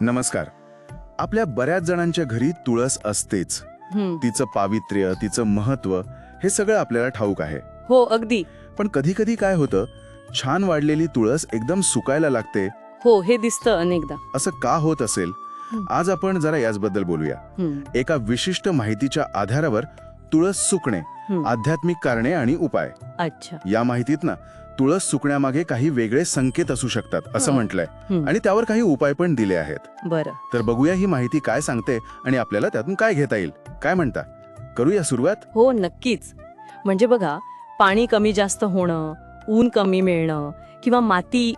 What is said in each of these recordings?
नमस्कार. आपल्या बऱ्याच जणांच्या घरी तुळस असतेच. तिचं पावित्र्य तिचं महत्त्व हे सगळं आपल्याला ठाऊक आहे. हो अगदी. पण कधी कधी काय होतं छान वाढलेली तुळस एकदम सुकायला लागते. हो हे दिसतं अनेकदा. असं का होत असेल. आज आपण जरा याचबद्दल बोलूया. एका विशिष्ट माहितीच्या आधारावर तुळस सुकणे. आध्यात्मिक कारणे आणि उपाय. अच्छा. या माहितीत ना तुळस सुकण्यामागे काही वेगळे संकेत असू शकतात असं. म्हटलंय. आणि त्यावर काही उपाय पण दिले आहेत. बरं. तर बघूया ही माहिती काय सांगते आणि आपल्याला त्यातून काय घेता येईल. काय म्हणता? करूया सुरुवात? हो नक्कीच. म्हणजे बघा पाणी कमी जास्त होणं ऊन कमी मिळणं किंवा माती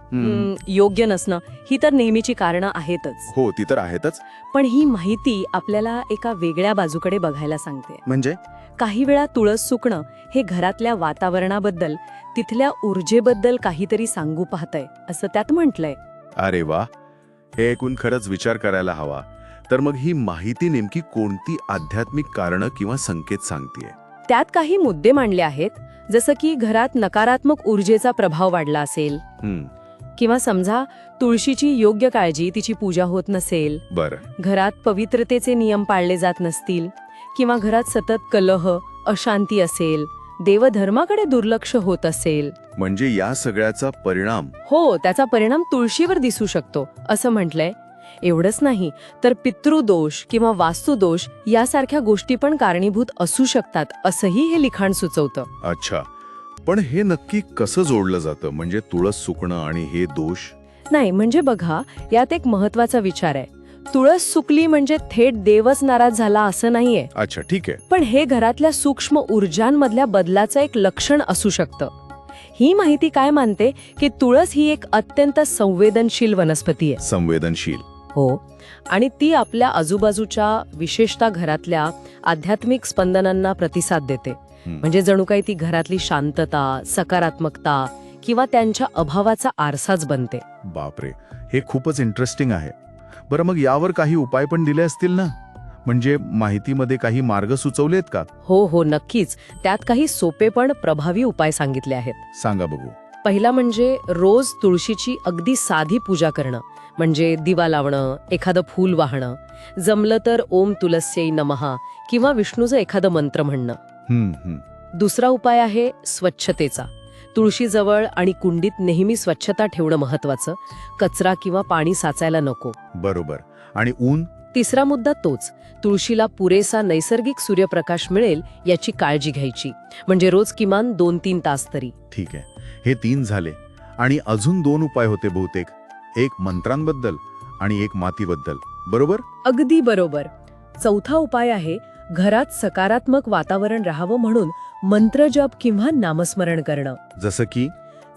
योग्य नसणं ही तर नेहमीची कारणं आहेतच. हो ती तर आहेतच. पण ही माहिती आपल्याला एका वेगळ्या बाजूकडे बघायला सांगते. म्हणजे? काही वेळा तुळस सुकणं हे घरातल्या वातावरणाबद्दल तिथल्या ऊर्जेबद्दल काहीतरी सांगू पाहतंय असं त्यात म्हटलंय. अरे वा! हे ऐकून खरंच विचार करायला हवा. तर मग ही माहिती नेमकी कोणती आध्यात्मिक कारणं किंवा संकेत सांगतेय? त्यात काही मुद्दे मांडले आहेत जसं की घरात नकारात्मक ऊर्जेचा प्रभाव वाढला असेल. किंवा समजा तुळशीची योग्य काळजी तिची पूजा होत नसेल. बरं. घरात पवित्रतेचे नियम पाळले जात नसतील. किंवा घरात सतत कलह अशांती असेल. देवधर्माकडे दुर्लक्ष होत असेल. म्हणजे या सगळ्याचा परिणाम हो त्याचा परिणाम तुळशीवर दिसू शकतो असं म्हटलंय एवढंच नाही तर पितृदोष किंवा वास्तुदोष यासारख्या गोष्टी पण कारणीभूत असू शकतात असंही हे लिखाण सुचवतं. अच्छा. पण हे नक्की कसं जोडलं जातं? म्हणजे तुळस सुकणं आणि हे दोष? नाही म्हणजे बघा यात एक महत्त्वाचा विचार आहे. तुळस सुकली म्हणजे थेट देवच नाराज झाला असं नाहीये. अच्छा ठीक आहे. पण हे घरातल्या सूक्ष्म ऊर्जांमधल्या बदलाचं एक लक्षण असू शकतं. ही माहिती काय मानते? की तुळस ही एक अत्यंत संवेदनशील वनस्पती आहे. संवेदनशील. हो. आणि ती आपल्या आजूबाजूच्या विशेषतः घरातल्या आध्यात्मिक स्पंदनांना प्रतिसाद देते. म्हणजे जणू काही ती घरातली शांतता सकारात्मकता किंवा त्यांच्या अभावाचा आरसाच बनते. बापरे. हे खूपच इंटरेस्टिंग आहे. बरं मग यावर काही उपाय पण दिले असतील ना? म्हणजे माहितीमध्ये काही मार्ग सुचवलेत का? हो हो नक्कीच. त्यात काही सोपे पण प्रभावी उपाय सांगितले आहेत. सांगा बघू. पहिला म्हणजे रोज तुळशीची अगदी साधी पूजा करणं म्हणजे दिवा लावणं एखादं फूल वाहणं जमलं तर ओम तुलस्यै नमहा किंवा विष्णूचं एखादं मंत्र म्हणणं. दुसरा उपाय आहे स्वच्छतेचा. तुळशीजवळ आणि कुंडीत नेहमी स्वच्छता ठेवणं महत्वाचं कचरा किंवा पाणी साचायला नको. बरोबर. आणि ऊन? तिसरा मुद्दा तोच तुळशीला पुरेसा नैसर्गिक सूर्यप्रकाश मिळेल याची काळजी घ्यायची म्हणजे रोज किमान दोन तीन तास तरी. ठीक आहे. हे तीन झाले आणि अजून दोन उपाय होते बहुतेक. एक मंत्रांबद्दल आणि एक मातीबद्दल. बरोबर? अगदी बरोबर. चौथा उपाय आहे घरात सकारात्मक वातावरण राहावं म्हणून मंत्रजप किंवा नामस्मरण करणं. जसं की?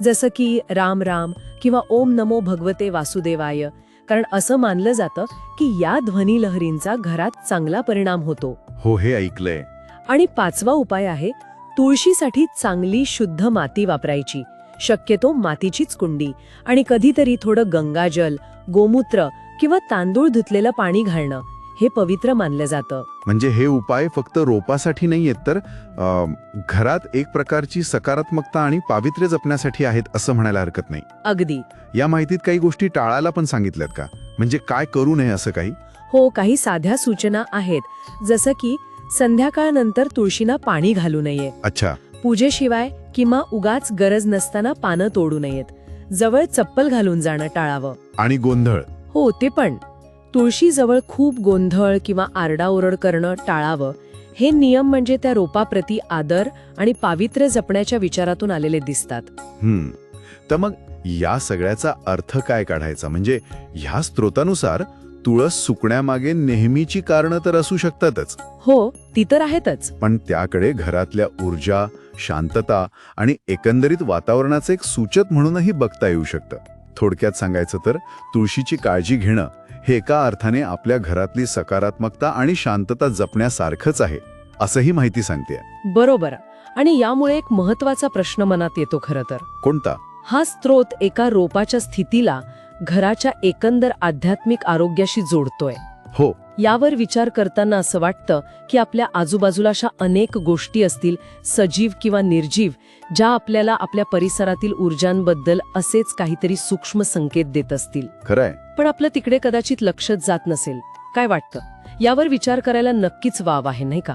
जसं की राम राम किंवा ओम नमो भगवते वासुदेवाय. कारण असं मानलं जातं की या ध्वनी लहरींचा घरात चांगला परिणाम होतो. हो हे ऐकलंय. आणि पाचवा उपाय आहे तुळशीसाठी चांगली शुद्ध माती वापरायची. शक्यतो मातीचीच कुंडी आणि कधीतरी थोडं गंगाजल गोमूत्र किंवा तांदूळ धुतलेलं पाणी घालणं हे पवित्र मानलं जातं. म्हणजे हे उपाय फक्त रोपासाठी नाही आहेत तर अं, घरात एक प्रकारची सकारात्मकता आणि पावित्र्य जपण्यासाठी आहेत असं म्हणायला हरकत नाही. अगदी. या माहितीत काही गोष्टी टाळायला पण सांगितल्यात का? म्हणजे काय करू नये असं काही? हो काही साध्या सूचना आहेत. जसं की संध्याकाळनंतर तुळशीना पाणी घालू नये. अच्छा. पूजेशिवाय किंवा उगाच गरज नसताना पानं तोडू नयेत. जवळ चप्पल घालून जाणं टाळावं. आणि गोंधळ. हो ते पण. तुळशीजवळ खूप गोंधळ किंवा आरडाओरड करणं टाळावं. हे नियम म्हणजे त्या रोपाप्रती आदर आणि पावित्र्य जपण्याच्या विचारातून आलेले दिसतात. हम्म. तर मग या सगळ्याचा अर्थ काय काढायचा? म्हणजे ह्या स्त्रोतानुसार तुळस सुकण्यामागे नेहमीची कारणं तर असू शकतातच. हो ती तर आहेतच. पण त्याकडे घरातल्या ऊर्जा शांतता आणि एकंदरीत वातावरणाचं एक सूचक म्हणूनही बघता येऊ शकतं. थोडक्यात सांगायचं तर तुळशीची काळजी घेणं हे एका अर्थाने आपल्या घरातली सकारात्मकता आणि शांतता जपण्यासारखंच आहे असंही माहिती सांगते बरोबर. आणि यामुळे एक महत्त्वाचा प्रश्न मनात येतो खरं तर. कोणता? हा स्त्रोत एका रोपाच्या स्थितीला घराच्या एकंदर आध्यात्मिक आरोग्याशी जोडतोय. हो. यावर विचार करताना असं वाटतं की आपल्या आजूबाजूला अशा अनेक गोष्टी असतील सजीव किंवा निर्जीव ज्या आपल्याला आपल्या परिसरातील ऊर्जांबद्दल असेच काहीतरी सूक्ष्म संकेत देत असतील. खरंय. पण आपलं तिकडे कदाचित लक्षच जात नसेल. काय वाटतं? यावर विचार करायला नक्कीच वाव आहे नाही का?